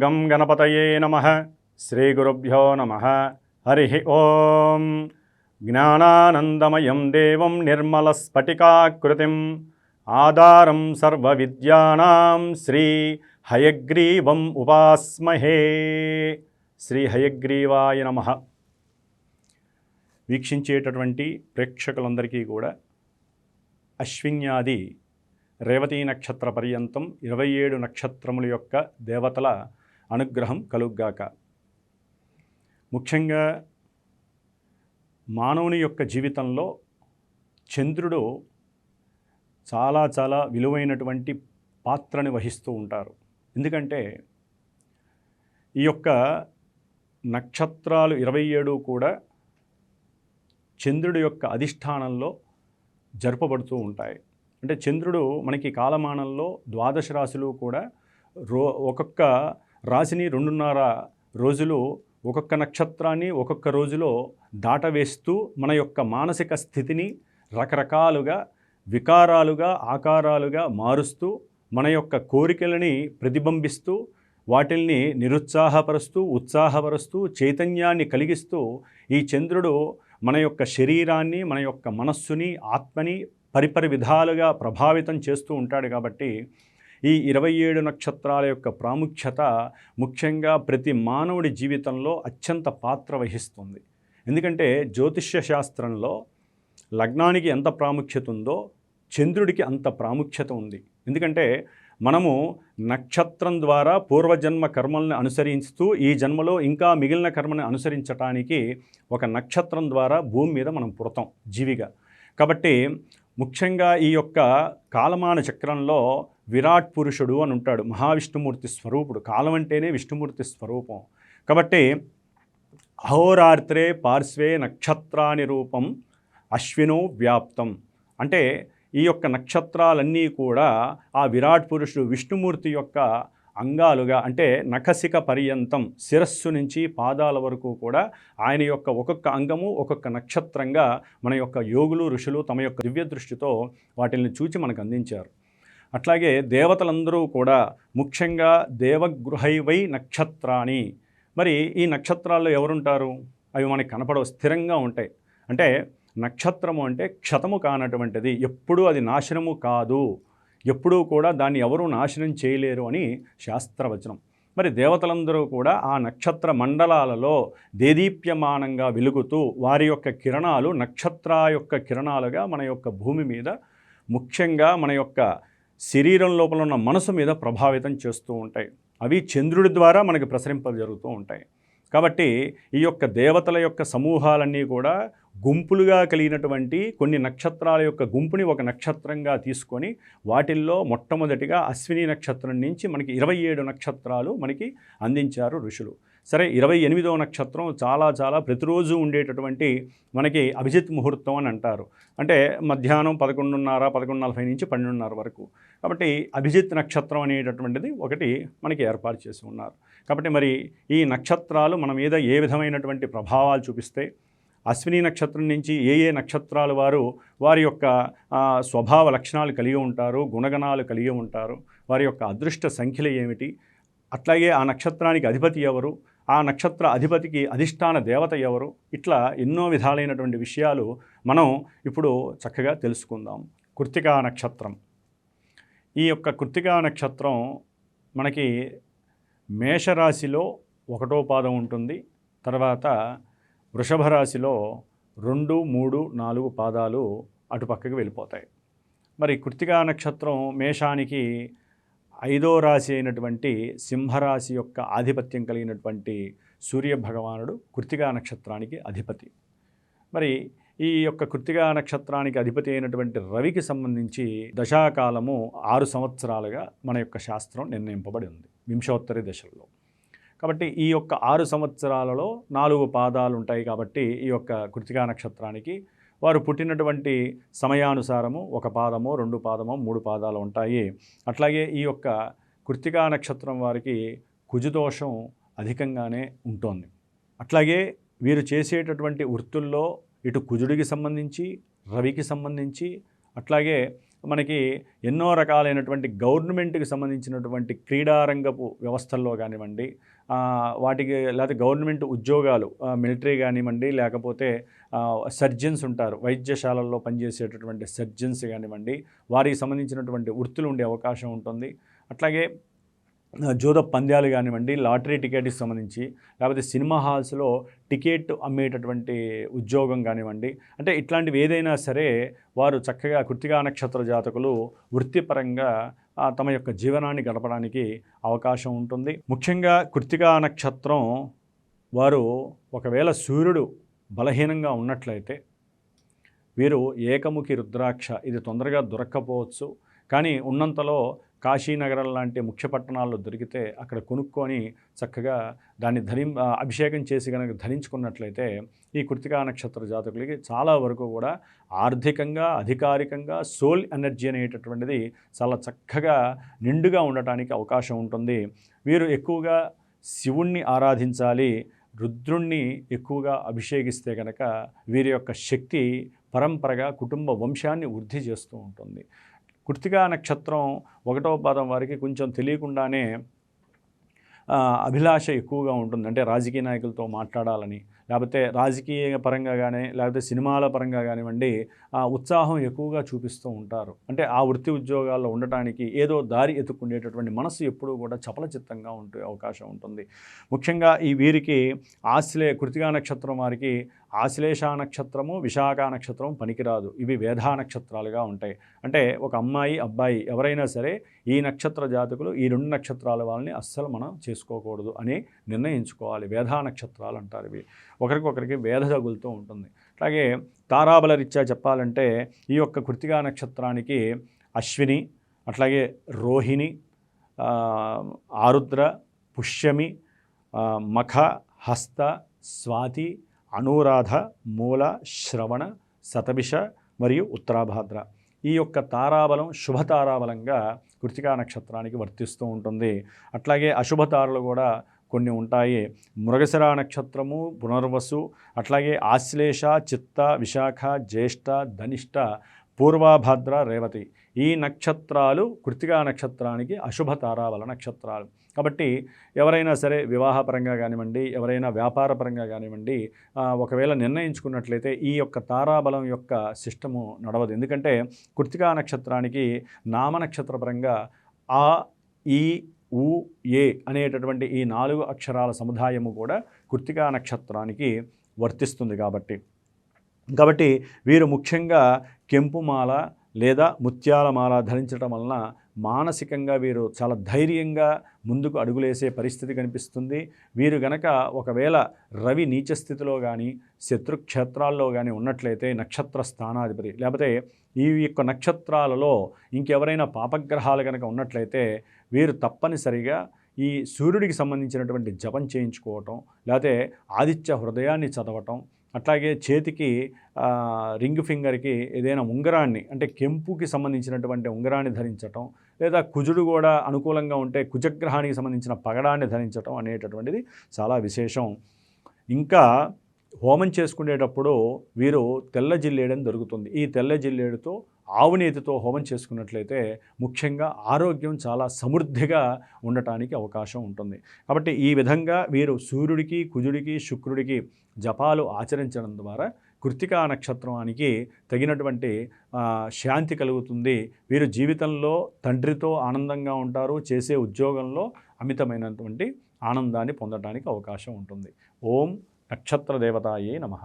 గం గణపతయే నమ శ్రీగురుభ్యో నమ హరి ఓం జ్ఞానానందమయం దేవం నిర్మలస్ఫటికాకృతిం ఆధారం సర్వవిద్యానాం శ్రీ హయగ్రీవం ఉపాస్మహే శ్రీ హయగ్రీవాయ నమ వీక్షించేటటువంటి ప్రేక్షకులందరికీ కూడా అశ్విన్యాది రేవతీ నక్షత్ర పర్యంతం ఇరవై ఏడు నక్షత్రముల యొక్క దేవతల అనుగ్రహం కలుగ్గాక. ముఖ్యంగా మానవుని యొక్క జీవితంలో చంద్రుడు చాలా చాలా విలువైనటువంటి పాత్రని వహిస్తూ ఉంటారు. ఎందుకంటే ఈ యొక్క నక్షత్రాలు ఇరవై ఏడు కూడా చంద్రుడి యొక్క అధిష్టానంలో జరపబడుతూ ఉంటాయి. అంటే చంద్రుడు మనకి కాలమానంలో ద్వాదశ రాశులు కూడా రో ఒక్కొక్క రాశిని రెండున్నర రోజులు ఒక్కొక్క నక్షత్రాన్ని ఒక్కొక్క రోజులో దాటవేస్తూ మన యొక్క మానసిక స్థితిని రకరకాలుగా వికారాలుగా ఆకారాలుగా మారుస్తూ మన యొక్క కోరికలని ప్రతిబింబిస్తూ వాటిల్ని నిరుత్సాహపరుస్తూ ఉత్సాహపరుస్తూ చైతన్యాన్ని కలిగిస్తూ ఈ చంద్రుడు మన యొక్క శరీరాన్ని మన యొక్క మనస్సుని ఆత్మని పరిపరి విధాలుగా ప్రభావితం చేస్తూ ఉంటాడు కాబట్టి ఈ ఇరవై ఏడు నక్షత్రాల యొక్క ప్రాముఖ్యత ముఖ్యంగా ప్రతి మానవుడి జీవితంలో అత్యంత పాత్ర వహిస్తుంది. ఎందుకంటే జ్యోతిష్య శాస్త్రంలో లగ్నానికి ఎంత ప్రాముఖ్యత ఉందో చంద్రుడికి అంత ప్రాముఖ్యత ఉంది. ఎందుకంటే మనము నక్షత్రం ద్వారా పూర్వజన్మ కర్మల్ని అనుసరిస్తూ ఈ జన్మలో ఇంకా మిగిలిన కర్మని అనుసరించటానికి ఒక నక్షత్రం ద్వారా భూమి మీద మనం పుడతాం జీవిగా. కాబట్టి ముఖ్యంగా ఈ యొక్క కాలమాన చక్రంలో విరాట్ పురుషుడు అని ఉంటాడు. మహావిష్ణుమూర్తి స్వరూపుడు. కాలం అంటేనే విష్ణుమూర్తి స్వరూపం. కాబట్టి అహోరాత్రే పార్శ్వే నక్షత్రాని రూపం అశ్వినో వ్యాప్తం. అంటే ఈ యొక్క నక్షత్రాలన్నీ కూడా ఆ విరాట్ పురుషుడు విష్ణుమూర్తి యొక్క అంగాలుగా అంటే నఖసిక పర్యంతం శిరస్సు నుంచి పాదాల వరకు కూడా ఆయన యొక్క ఒక్కొక్క అంగము ఒక్కొక్క నక్షత్రంగా మన యొక్క యోగులు ఋషులు తమ యొక్క దివ్య దృష్టితో వాటిని చూచి మనకు అందించారు. అట్లాగే దేవతలందరూ కూడా ముఖ్యంగా దేవగృహైవై నక్షత్రాన్ని మరి ఈ నక్షత్రాల్లో ఎవరుంటారు? అవి మనకి కనపడవు స్థిరంగా ఉంటాయి. అంటే నక్షత్రము అంటే క్షతము కానటువంటిది. ఎప్పుడూ అది నాశనము కాదు. ఎప్పుడూ కూడా దాన్ని ఎవరూ నాశనం చేయలేరు అని శాస్త్రవచనం. మరి దేవతలందరూ కూడా ఆ నక్షత్ర మండలాలలో దేదీప్యమానంగా వెలుగుతూ వారి యొక్క కిరణాలు నక్షత్ర యొక్క కిరణాలుగా మన యొక్క భూమి మీద ముఖ్యంగా మన యొక్క శరీరం లోపల ఉన్న మనసు మీద ప్రభావితం చేస్తూ ఉంటాయి. అవి చంద్రుడి ద్వారా మనకి ప్రసరింప జరుగుతూ ఉంటాయి. కాబట్టి ఈ యొక్క దేవతల యొక్క సమూహాలన్నీ కూడా గుంపులుగా కలిగినటువంటి కొన్ని నక్షత్రాల యొక్క గుంపుని ఒక నక్షత్రంగా తీసుకొని వాటిల్లో మొట్టమొదటిగా అశ్విని నక్షత్రం నుంచి మనకి ఇరవై ఏడు నక్షత్రాలు మనకి అందించారు ఋషులు. సరే ఇరవై ఎనిమిదవ నక్షత్రం చాలా చాలా ప్రతిరోజు ఉండేటటువంటి మనకి అభిజిత్ ముహూర్తం అని అంటారు. అంటే మధ్యాహ్నం పదకొండున్నర పదకొండు నలభై నుంచి పన్నెండున్నర వరకు. కాబట్టి అభిజిత్ నక్షత్రం అనేటటువంటిది ఒకటి మనకి ఏర్పాటు చేసి ఉన్నారు. కాబట్టి మరి ఈ నక్షత్రాలు మన మీద ఏ విధమైనటువంటి ప్రభావాలు చూపిస్తాయి అశ్విని నక్షత్రం నుంచి ఏ ఏ నక్షత్రాలు వారు వారి యొక్క స్వభావ లక్షణాలు కలిగి ఉంటారు గుణగణాలు కలిగి ఉంటారు వారి యొక్క అదృష్ట సంఖ్యలు ఏమిటి అట్లాగే ఆ నక్షత్రానికి అధిపతి ఎవరు ఆ నక్షత్ర అధిపతికి అధిష్టాన దేవత ఎవరు ఇట్లా ఎన్నో విధాలైనటువంటి విషయాలు మనం ఇప్పుడు చక్కగా తెలుసుకుందాం. కృత్తికా నక్షత్రం. ఈ యొక్క కృత్తికా నక్షత్రం మనకి మేషరాశిలో ఒకటో పాదం ఉంటుంది తర్వాత వృషభ రాశిలో రెండు మూడు నాలుగు పాదాలు అటుపక్కకి వెళ్ళిపోతాయి. మరి కృతికా నక్షత్రం మేషానికి ఐదో రాశి అయినటువంటి సింహరాశి యొక్క ఆధిపత్యం కలిగినటువంటి సూర్య భగవానుడు కృతికా నక్షత్రానికి అధిపతి. మరి ఈ యొక్క కృతికా నక్షత్రానికి అధిపతి అయినటువంటి రవికి సంబంధించి దశాకాలము ఆరు సంవత్సరాలుగా మన యొక్క శాస్త్రం నిర్ణయింపబడి ఉంది. వింశోత్తరి దశల్లో. కాబట్టి ఈ యొక్క ఆరు సంవత్సరాలలో నాలుగు పాదాలు ఉంటాయి కాబట్టి ఈ యొక్క కృతికా నక్షత్రానికి వారు పుట్టినటువంటి సమయానుసారము ఒక పాదమో రెండు పాదమో మూడు పాదాలు ఉంటాయి. అట్లాగే ఈ యొక్క కృతికా నక్షత్రం వారికి కుజుదోషం అధికంగానే ఉంటుంది. అట్లాగే వీరు చేసేటటువంటి వృత్తుల్లో ఇటు కుజుడికి సంబంధించి రవికి సంబంధించి అట్లాగే మనకి ఎన్నో రకాలైనటువంటి గవర్నమెంట్కి సంబంధించినటువంటి క్రీడారంగపు వ్యవస్థల్లో కానివ్వండి వాటికి లేకపోతే గవర్నమెంట్ ఉద్యోగాలు మిలిటరీ కానివ్వండి లేకపోతే సర్జన్స్ ఉంటారు వైద్యశాలల్లో పనిచేసేటటువంటి సర్జన్స్ కానివ్వండి వారికి సంబంధించినటువంటి వృత్తులు ఉండే అవకాశం ఉంటుంది. అట్లాగే జూద పంద్యాలు కానివ్వండి లాటరీ టికెట్కి సంబంధించి లేకపోతే సినిమా హాల్స్లో టికెట్ అమ్మేటటువంటి ఉద్యోగం కానివ్వండి అంటే ఇట్లాంటివి ఏదైనా సరే వారు చక్కగా కృతికా నక్షత్ర జాతకులు వృత్తిపరంగా తమ యొక్క జీవనాన్ని గడపడానికి అవకాశం ఉంటుంది. ముఖ్యంగా కృతికా నక్షత్రం వారు ఒకవేళ సూర్యుడు బలహీనంగా ఉన్నట్లయితే వీరు ఏకముఖి రుద్రాక్ష ఇది తొందరగా దొరక్కపోవచ్చు. కానీ ఉన్నంతలో కాశీనగరం లాంటి ముఖ్య పట్టణాల్లో దొరికితే అక్కడ కొనుక్కొని చక్కగా దాన్ని ధరి అభిషేకం చేసి కనుక ధరించుకున్నట్లయితే ఈ కృతికా నక్షత్ర జాతకులకి చాలా వరకు కూడా ఆర్థికంగా అధికారికంగా సోల్ ఎనర్జీ అనేటటువంటిది చాలా చక్కగా నిండుగా ఉండటానికి అవకాశం ఉంటుంది. వీరు ఎక్కువగా శివుణ్ణి ఆరాధించాలి రుద్రుణ్ణి ఎక్కువగా అభిషేకిస్తే కనుక వీరి యొక్క శక్తి పరంపరగా కుటుంబ వంశాన్ని వృద్ధి చేస్తూ ఉంటుంది. కృతికా నక్షత్రం ఒకటవ పాదం వారికి కొంచెం తెలియకుండానే అభిలాష ఎక్కువగా ఉంటుంది. అంటే రాజకీయ నాయకులతో మాట్లాడాలని లేకపోతే రాజకీయ పరంగా కానీ లేకపోతే సినిమాల పరంగా కానివ్వండి ఆ ఉత్సాహం ఎక్కువగా చూపిస్తూ ఉంటారు. అంటే ఆ వృత్తి ఉద్యోగాల్లో ఉండటానికి ఏదో దారి ఎత్తుకునేటటువంటి మనసు ఎప్పుడూ కూడా చపలచిత్తంగా ఉండే అవకాశం ఉంటుంది. ముఖ్యంగా ఈ వీరికి ఆశ్లే కృతిగా నక్షత్రం వారికి ఆశ్లేష నక్షత్రము విశాఖ నక్షత్రం పనికిరాదు. ఇవి వేధా నక్షత్రాలుగా ఉంటాయి. అంటే ఒక అమ్మాయి అబ్బాయి ఎవరైనా సరే ఈ నక్షత్ర జాతకులు ఈ రెండు నక్షత్రాల వాళ్ళని అస్సలు మనం చేసుకోకూడదు అని నిర్ణయించుకోవాలి. వేధా నక్షత్రాలు అంటారు ఇవి. ఒకరికొకరికి వేధ తగులుతూ ఉంటుంది. అలాగే తారాబల రీత్యా చెప్పాలంటే ఈ యొక్క కృతిగా నక్షత్రానికి అశ్విని అట్లాగే రోహిణి ఆరుద్ర పుష్యమి మఖ హస్త స్వాతి అనురాధ మూల శ్రవణ శతభిష మరియు ఉత్తరాభాద్ర. ఈ యొక్క తారాబలం శుభతారాబలంగా కృతికా నక్షత్రానికి వర్తిస్తూ ఉంటుంది. అట్లాగే అశుభ తారలు కూడా కొన్ని ఉంటాయి. మృగశిర నక్షత్రము పునర్వసు అట్లాగే ఆశ్లేష చిత్త విశాఖ జ్యేష్ఠ ధనిష్ట పూర్వభద్ర రేవతి. ఈ నక్షత్రాలు కృతికా నక్షత్రానికి అశుభ తారాబల నక్షత్రాలు. కాబట్టి ఎవరైనా సరే వివాహపరంగా కానివ్వండి ఎవరైనా వ్యాపారపరంగా కానివ్వండి ఒకవేళ నిర్ణయించుకున్నట్లయితే ఈ యొక్క తారాబలం యొక్క సిస్టము నడవదు. ఎందుకంటే కృతికా నక్షత్రానికి నామ నక్షత్రపరంగా ఆ ఈ ఉఏ ఏ అనేటటువంటి ఈ నాలుగు అక్షరాల సముదాయము కూడా కృతికా నక్షత్రానికి వర్తిస్తుంది కాబట్టి. కాబట్టి వీరు ముఖ్యంగా కెంపుమాల లేదా ముత్యాల మాల ధరించడం వలన మానసికంగా వీరు చాలా ధైర్యంగా ముందుకు అడుగులేసే పరిస్థితి కనిపిస్తుంది. వీరు గనక ఒకవేళ రవి నీచ స్థితిలో కానీ శత్రుక్షేత్రాల్లో కానీ ఉన్నట్లయితే నక్షత్ర స్థానాధిపతి. లేకపోతే ఈ యొక్క నక్షత్రాలలో ఇంకెవరైనా పాపగ్రహాలు కనుక ఉన్నట్లయితే వీరు తప్పనిసరిగా ఈ సూర్యుడికి సంబంధించినటువంటి జపం చేయించుకోవటం లేకపోతే ఆదిత్య హృదయాన్ని చదవటం అట్లాగే చేతికి రింగ్ ఫింగర్కి ఏదైనా ఉంగరాన్ని అంటే కెంపుకి సంబంధించినటువంటి ఉంగరాన్ని ధరించటం లేదా కుజుడు కూడా అనుకూలంగా ఉంటే కుజగ్రహానికి సంబంధించిన పగడాన్ని ధరించటం అనేటటువంటిది చాలా విశేషం. ఇంకా హోమం చేసుకునేటప్పుడు వీరు తెల్ల జిల్లేడని దొరుకుతుంది ఈ తెల్ల జిల్లేడుతో ఆవునేతితో హోమం చేసుకున్నట్లయితే ముఖ్యంగా ఆరోగ్యం చాలా సమృద్ధిగా ఉండటానికి అవకాశం ఉంటుంది. కాబట్టి ఈ విధంగా వీరు సూర్యుడికి కుజుడికి శుక్రుడికి జపాలు ఆచరించడం ద్వారా కృతికా నక్షత్రానికి తగినటువంటి శాంతి కలుగుతుంది. వీరు జీవితంలో తండ్రితో ఆనందంగా ఉంటారు. చేసే ఉద్యోగంలో అమితమైనటువంటి ఆనందాన్ని పొందడానికి అవకాశం ఉంటుంది. ఓం నక్షత్ర దేవతాయే నమః.